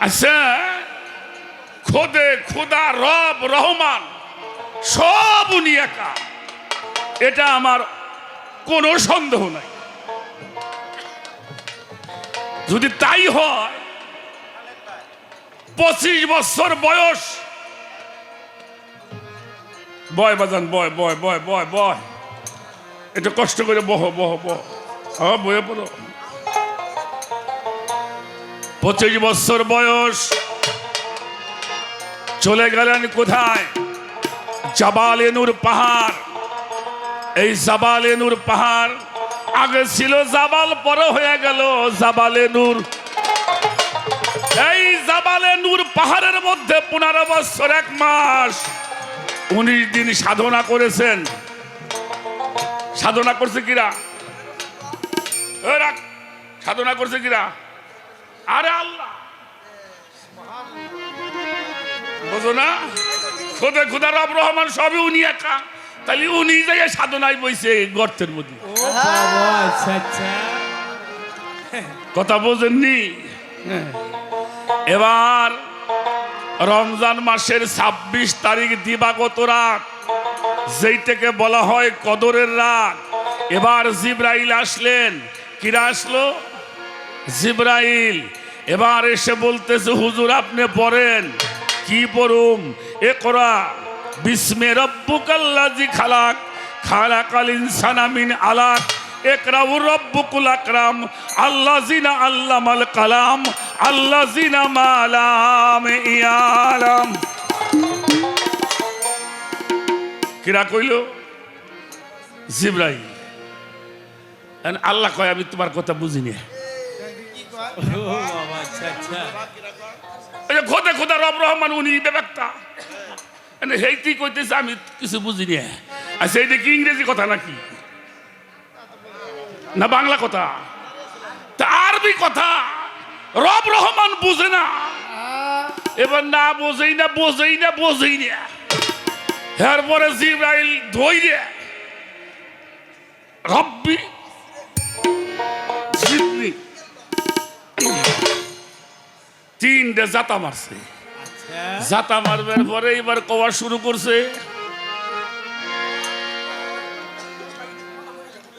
আচ্ছা খোদে খোদা রব রহমান, সব উনি একা। এটা আমার কোনো সন্দেহ নাই। যদি তাই হয়, পঁচিশ বছর বয়স। বয় বাজান, বয় বয় বয় বয় বয়। এটা কষ্ট করে বহ বহ বহ। হ্যাঁ বয়ে পড়ো। পঁচিশ বছর বয়স। চলে গেলেন কোথায়? জাবালেনুর পাহাড়। এই জাবালেনুর পাহাড় আগে ছিল জাবাল, পরে হয়ে গেল জাবালেনুর। এই জাবালে নূর পাহাড়ের মধ্যে পনেরো বছর, এক মাস উনিশ দিন সাধনা করেছেন। সাধনা করছে কিরা? সাধনা করছে কিরা? আরে আল্লাহ। বুঝো না? খোদে খুদা রব রহমান সবই উনি একা। তাহলে উনি যাই সাধনায় বইছে গর্তের মধ্যে। আচ্ছা আচ্ছা। কথা বোঝেননি। এবার রমজান মাসের ২৬ তারিখ দিবাগত রাত। যেইটাকে বলা হয় কদরের রাত। এবার জিব্রাইল আসলেন। কিরা আসলো? জিব্রাইল, এবার এসে বলতেছে, হুজুর, আপনি পড়েন। কি পড়ুম? এ করা বিস্মে রব্বুকাল্লাজি খালাক, খালাকাল ইনসানা মিন আলাক একরাউ রব্বুকুল আল্লাযিনা আল্লামাল কালাম মালাম ইয়ালাম। কিরা কইল? জিব্রাইল। আল্লাহ কয়, আমি তোমার কথা বুঝিনি ও বাবা আচ্ছা আচ্ছা ওই যে খোদা খোদা রব রহমান উনি ব্যাপারটা সেইটি কইতেছে আমি কিছু বুঝিনি আচ্ছা এইটা কি ইংরেজি কথা নাকি? না বাংলা কথা? তা আরবি কথা। রব রহমান বুঝে না। এবার না বোঝেই না বোঝেই না বোঝেই না। এরপরে জিব্রাইল ধৈর্য রব্বি তিনটে জাতা মারছে। আচ্ছা। জাতা মারবার পরে এবার কওয়া শুরু করছে।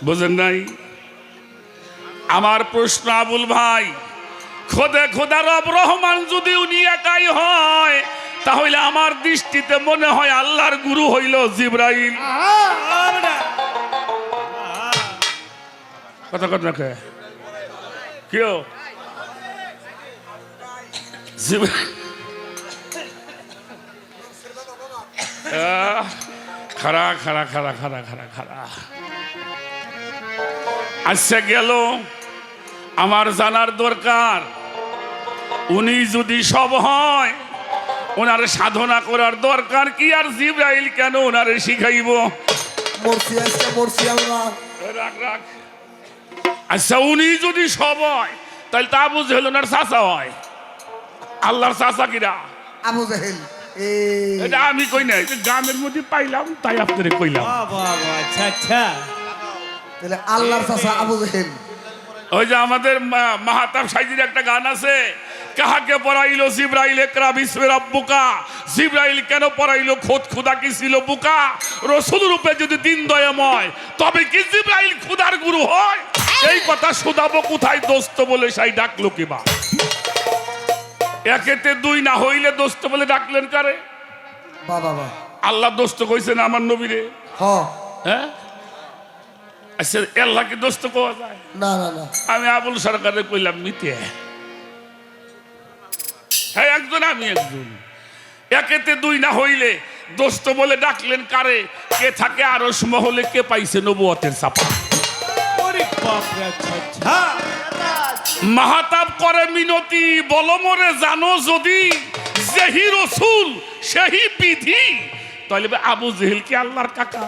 বুঝেন নাই? আমার প্রশ্ন আবুল ভাই খোদে খোদা রব রহমান যদি উনি একাই হয় তাহলে আমার দৃষ্টিতে মনে হয় আল্লাহর গুরু হইল জিব্রাইল। কথা কথা কেউ খারা খারা খারা খারা খারা খারা আচ্ছা গেল আমার জানার দরকার। উনি যদি সব হয় ওনার সাধনা করার দরকার কি? আর জিব্রাইল কেন ওনারে শিখাইব? আচ্ছা উনি যদি সব হয় তাহলে তা বুঝে হলো ওনার চাচা হয়। আল্লাহর চাচা কিরা? আবু জাহেল এটা আমি কই নাই এটা গ্রামের মধ্যে পাইলাম তাই আপনারে কইলাম। আচ্ছা আচ্ছা। তাহলে আল্লাহর চাচা আবু জাহেল। ওই যে আমাদের মাহাতাব সাইজির একটা গান আছে কাহাকে পড়াইলো জিব্রাইল একরা বিস্মের আব্বুকা জিব্রাইল কেন পড়াইলো খোদ খুদা কি ছিল বুকা? রসুল রূপে যদি দিন দয়াময় তবে কি জিব্রাইল খুদার গুরু হয়? এই কথা শুধাবো কোথায় দোস্ত বলে সাই ডাকলো কিবা একেতে দুই না হইলে দোস্ত বলে ডাকলেন কারে? বাবা আল্লাহ দোস্ত কইছেন আমার নবীরে। হ। হ্যাঁ? আচ্ছা আল্লাহকে দোস্ত কোয়া যায়? না না না। আমি আবুল সরকারে কইলাম মিতে হ্যাঁ একজন আমি একজন। একেতে দুই না হইলে দোস্ত বলে ডাকলেন কারে? কে থাকে আরস মহলে কে পাইছে নবুয়তের চাপা মাহাতাব করে মিনতি বলমরে জানো যদি? যেহি রসুল, সেহি বিধি। তাহলে আবু জেহেল কি আল্লাহর কাকা?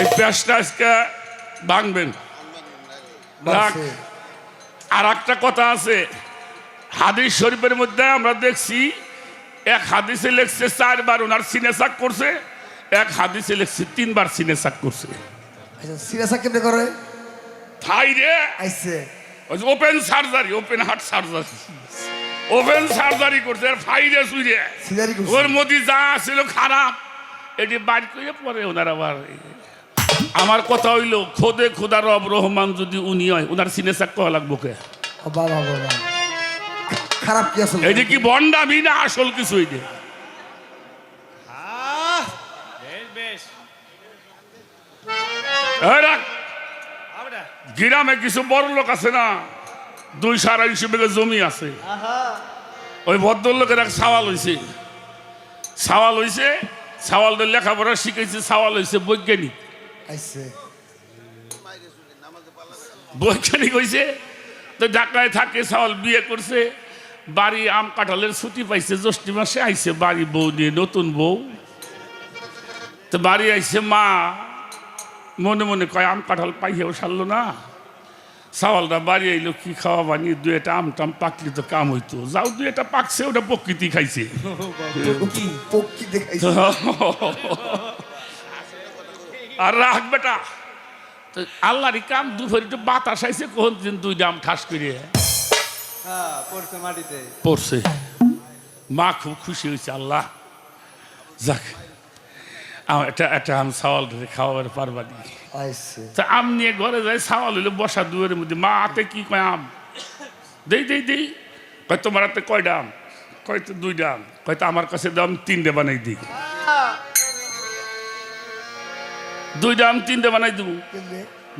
এই পেঁয়াজটা আজকে ভাঙবেন। আর একটা কথা আছে। হাদিস শরীফের মধ্যে আমরা দেখছি এক হাদিসে লেখছে চারবার ওনার সিনেসাক করছে এক হাদিসে লেখছে তিনবার সিনে সাক করছে। আচ্ছা সিরিয়াসা কেমনে করে? থাই রে! আইছে। Open surgery open heart surgery open surgery করছে আর ফাইরে সুইরে ওর মধ্যে যা ছিল খারাপ এটি বাইর করে পরে ওনার আবার আমার কথা হইল খোদে খোদা রব রহমান যদি উনি হয় ওনার সিনে সাক করা লাগবো কে? বাবা বাবা খারাপ কি আসলে এই যে কি বন্ডামি না আসল কিছু আমরা গ্রামে কিছু বড় লোক আছে না দুই আড়াইশো বিঘা জমি আছে। ওই ভদ্রলোকের এক সওয়াল হয়েছে সওয়াল হয়েছে সওয়ালদের লেখাপড়া শিখেছে সওয়াল হয়েছে বৈজ্ঞানিক। বৈজ্ঞানিক হয়েছে তো ঢাকায় থাকে সওয়াল বিয়ে করছে। বাড়ি আম কাঁঠালের ছুটি পাইছে, জ্যৈষ্ঠী মাসে আইছে বাড়ি বউ নিয়ে, নতুন বউ। তো বাড়ি আইছে মা। মনে মনে কয়, আম কাঁঠাল পাইয়েও সারলো না। সওয়ালটা বাড়ি আইলো, কি খাওয়া বানিয়ে দু একটা আম টাম পাকলি তো কাম হইতো। যাও দু একটা পাকছে, ওটা প্রকৃতি খাইছে। আর রাখ বেটা। আল্লাহরই কাম, দুপুরে একটু বাতাস আইছে কোন দিন দুই দাম ঠাস করে হ্যাঁ পড়ছে মা খুব খুশি হয়েছে আল্লাহ। যাক এটা একটা আম সাওয়াল ধরে খাওয়াবার পারবানি আইছে তা আম নিয়ে ঘরে যায় সাওয়াল হইলে বসা দুয়ারের মধ্যে। মা হাতে কি কয় আম? দেই দেই দেই। কয় তোমার হাতে কয়টা আম? কয় তো দুইটা আম। কয় তো আমার কাছে দাম তিনটে বানাই দিই। দুইটা আম তিনটে বানাই দেবো।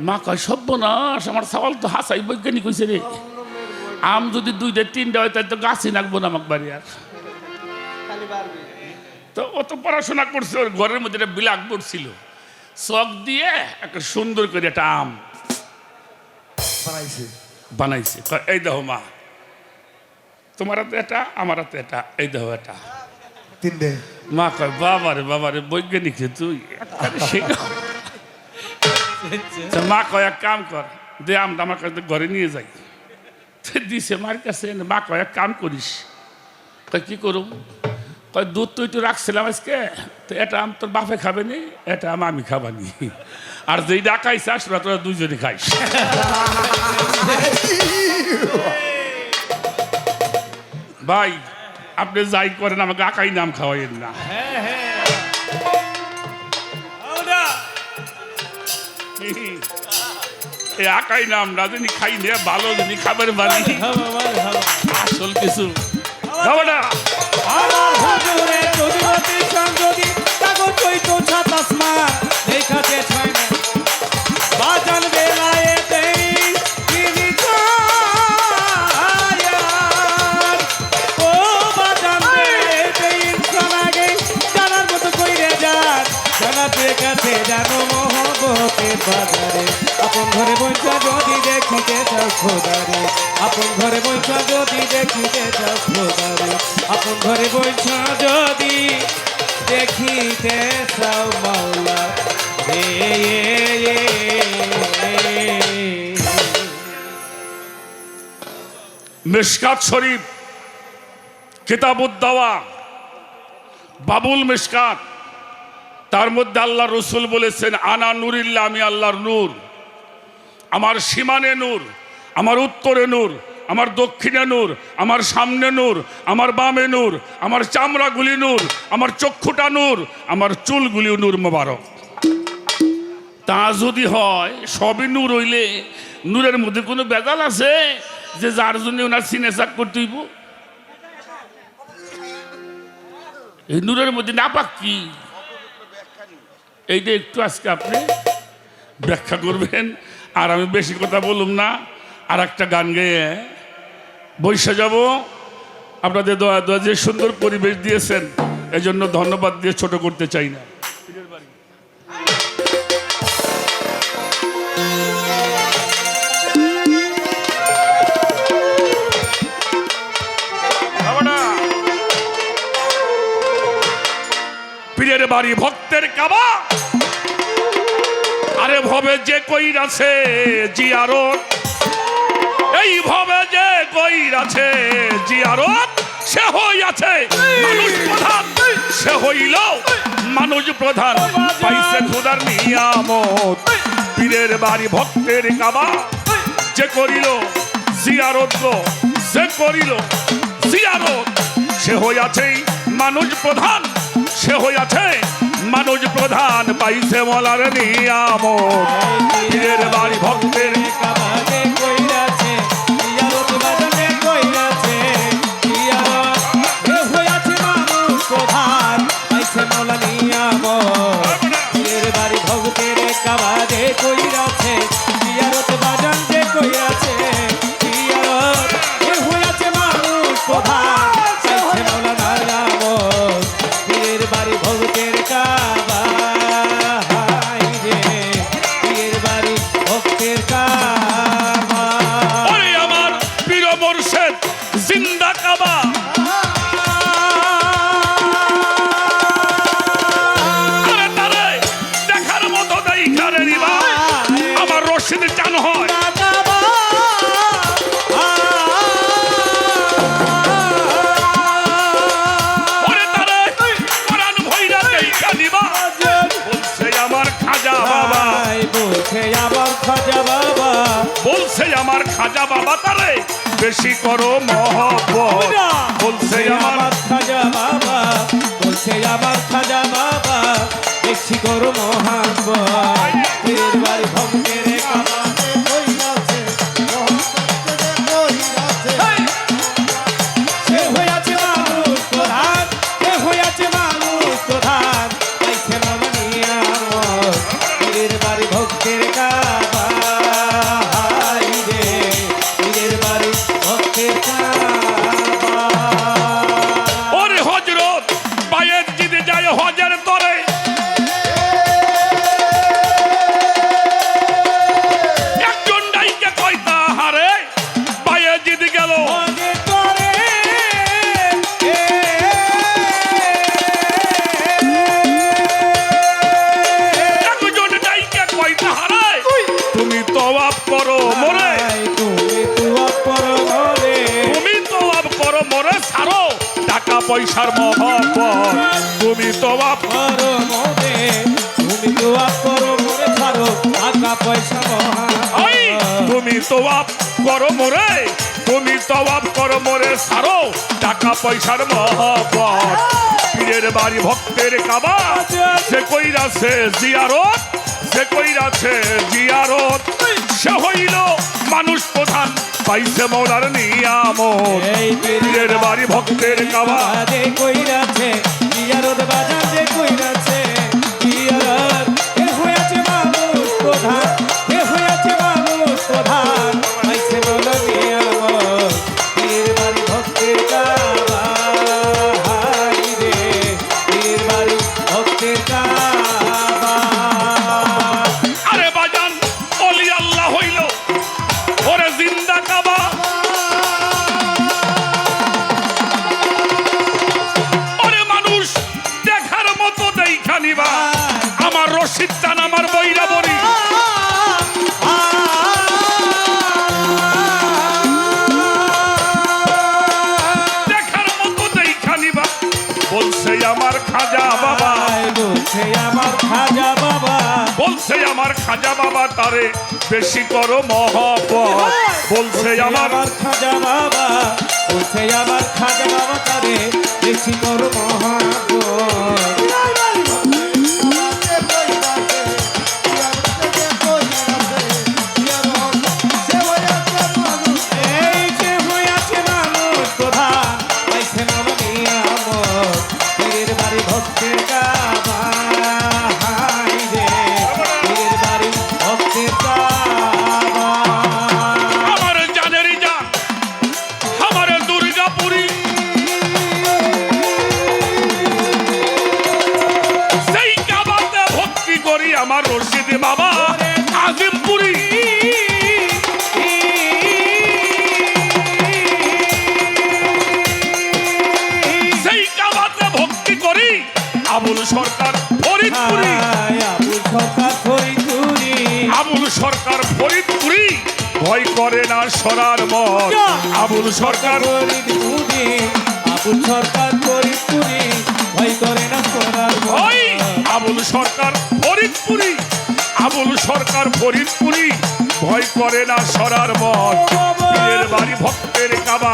মা কয় সর্বনাশ আমার সওয়াল তো হাসাই বৈজ্ঞানিক হয়েছে রে। আম যদি দুইটা তিনটা হয় তাহলে তো গাছই নাকবো না আমার বাড়ি আর। তো ও তো পড়াশোনা করছে ওর ঘরের মধ্যে একটা বিলাক বোর্ড ছিল চক দিয়ে একটা সুন্দর করে একটা আম বানাইছে। বানাইছে। এই দেখো মা তোমার হাতে এটা আমার হাতে এটা এই দেহ এটা। তিনটে। মা কয় বাবারে বাবারে বৈজ্ঞানিক রে তুই একবারে শেখা। মা কয় এক কাম কর দে আমটা আমার কাছে ঘরে নিয়ে যাই। দিছে মার কাছে মা কয় এক কাম করিস। কয় কি করুম? কয় দুধ তুই তো একটু রাখছিলাম আজকে তো এটা আম তোর বাপে খাবে নি এটা আম আমি খাবানি। আর যেই ডাকাই চাস ওরা তোরা দুজনে খাইস। ভাই আপনি যাই করেন আমাকে আকাই নাম খাওয়াইেন না। হ্যাঁ হ্যাঁ। আমরা আকাই নাম না জানি খাই নে ভালো যদি খাবার বানি আসল কিছু। খাব না আমার হুজুরে চৌধুরী সংযোগী কাগজ চৈত ছাতাসমা ঘরে বৈঠা যদি দেখিতে চাও আপন ঘরে বৈঠা যদি দেখিতে চাও আপন ঘরে বৈঠা যদি দেখিতে চাও মাওলা। রে মিশকাত শরীফ, কিতাবুদ্দাওয়া, বাবুল মিশকাত, তার মধ্যে আল্লাহ রসুল বলেছেন, আনা নুরিল্লা আমি আল্লাহর নূর। আমার সীমানে নূর, আমার উত্তরে নূর, আমার দক্ষিণে নূর, আমার সামনে নূর, আমার বামে নূর, আমার চামড়াগুলি নূর, আমার চক্ষুটা নূর, আমার চুলগুলিও নূর মোবারক। তা যদি হয়, সবই নূর হইলে নূরের মধ্যে কোনো বেজাল আছে যে যার জন্য ওনার সিনে চাক করতে হইব? এই নূরের মধ্যে না পাক কি? এইটা একটু আজকে আপনি ব্যাখ্যা করবেন। আর আমি বেশি কথা বলুম না, আর একটা গান গেয়ে বৈশা যাব। আপনাদের দয়া দয়া যে সুন্দর পরিবেশ দিয়েছেন, এজন্য ধন্যবাদ দিয়ে ছোট করতে চাই না। বাড়ি ভক্তের কাবা। আরে ভবে যে কইর আছে জিয়ারত। এই ভবে যে কইর আছে জিয়ারত, সে হইয়াছে মানুষ প্রধান। সে হইল মানুষ প্রধান। পাইছে খুদার নিয়ামত। পীরের বাড়ি, ভক্তের কাবা। যে করিল জিয়ারত যে করিল জিয়ারত। সে হই হইয়াছে মানুষ প্রধান। সে হইয়াছে মানুষ প্রধান পাইছে মলার নিয়ামত। বাড়ি ভক্তের খাজা বাবা তারে বেশি করো মহব্বত। বলছে আমার খাজা বাবা বলছে আমার খাজা বাবা বেশি করো মহাব্বত। পয়সার মহব্বত তুমি পর মরে তুমি তুয়া পর মরে ছাড়ো টাকা পয়সা তুমি তওয়াব করো মোরে তুমি তওয়াব করো মোরে সারো টাকা পয়সার মহব্বত পীরের বাড়ি ভক্তের কাবা সে কইরাছে জিয়ারত সে কইরাছে জিয়ারত সে হইল মানুষ প্রধান পাইছে মৌলার নিয়ামত। পীরের বাড়ি ভক্তের কাবা কইরাছে ইয়ারদ বাজার যে কইরাছে। খাজা বাবা তারে বেশি করো মহাপদ। বলছে আমার খাজা বাবা বলছে আমার খাজা বাবা তারে বেশি করো মহাব্বত আমার রশিদ বাবা আজিমপুরি। সেই কাবাতে ভক্তি করি আবুল সরকার ফরিদপুরি। আবুল সরকার ফরিদপুরি। আবুল সরকার ফরিদপুরি ভয় করে না সরার মত আবুল সরকার ফরিদপুরি আবুল সরকার ফরিদপুরি ভয় করে না সোনার ওই আবুল সরকার ফরিদপুরি। আবুল সরকার ফরিদপুরি। ভয় করে না সরার মত পীরের বাড়ি ভক্তের কাবা।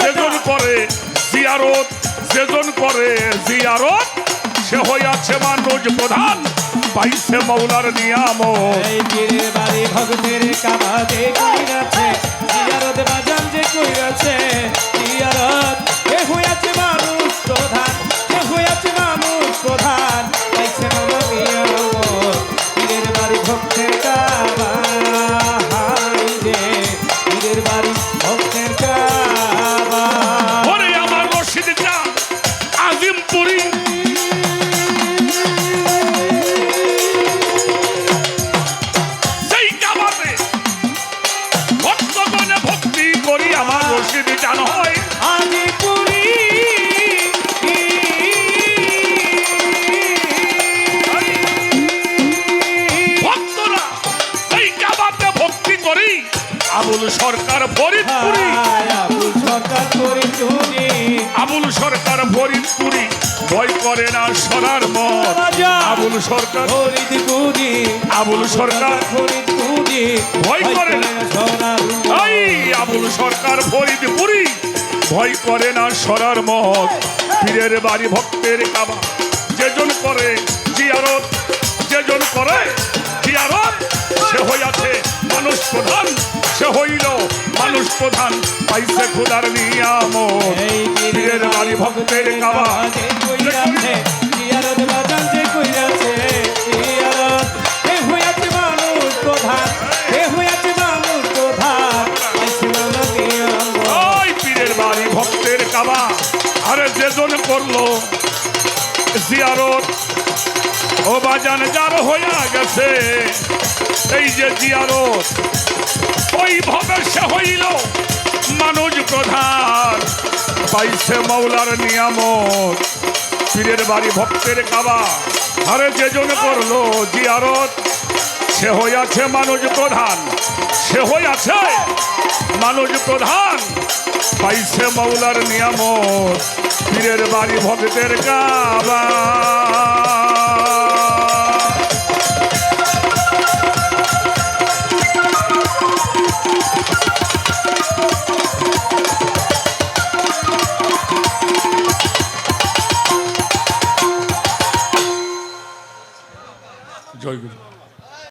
সেজন করে জিয়ারত সেজন করে জিয়ারত সে হইয়াছে মানুষ প্রধান। পাইছে মৌলার নিয়ামত। এই পীরের বাড়ি ভক্তের কাবাদে কইরাছে জিয়ারত বাজান যে কইরাছে জিয়ারত এ হইয়াছে আবুল সরকার ফরিদপুরি ভয় করে না সরার মত। আবুল সরকার ফরিদ পুরি আবুল সরকার ফরিদ পুরি ভয় করে না। আবুল সরকার ফরিদপুরি ভয় করে না সরার মত। পীরের বাড়ি ভক্তের কাবা। যেজন করে জিয়ারত। যেজন করে জিয়ারত সে হইয়াছে মানুষ প্রধান। সে হইল মানুষ প্রধান। পাইছে খুদার পীরের বাড়ি ভক্তের কাবা। ওই পীরের বাড়ি ভক্তের কাবা। আরে যেজন করল জিয়ারত ও বাজান, যার হইয়া গেছে। এই যে জিয়ারত, ওই ভাবে সে হইল মানুষ প্রধান। পাইছে মৌলার নিয়ামত, পীরের বাড়ি ভক্তের কাবা। আরে যেজন করল জিয়ারত, সে হইয়াছে মানুষ প্রধান। সে হইয়াছে মানুষ প্রধান। পাইছে মৌলার নিয়ামত, পীরের বাড়ি ভক্তের কাবা।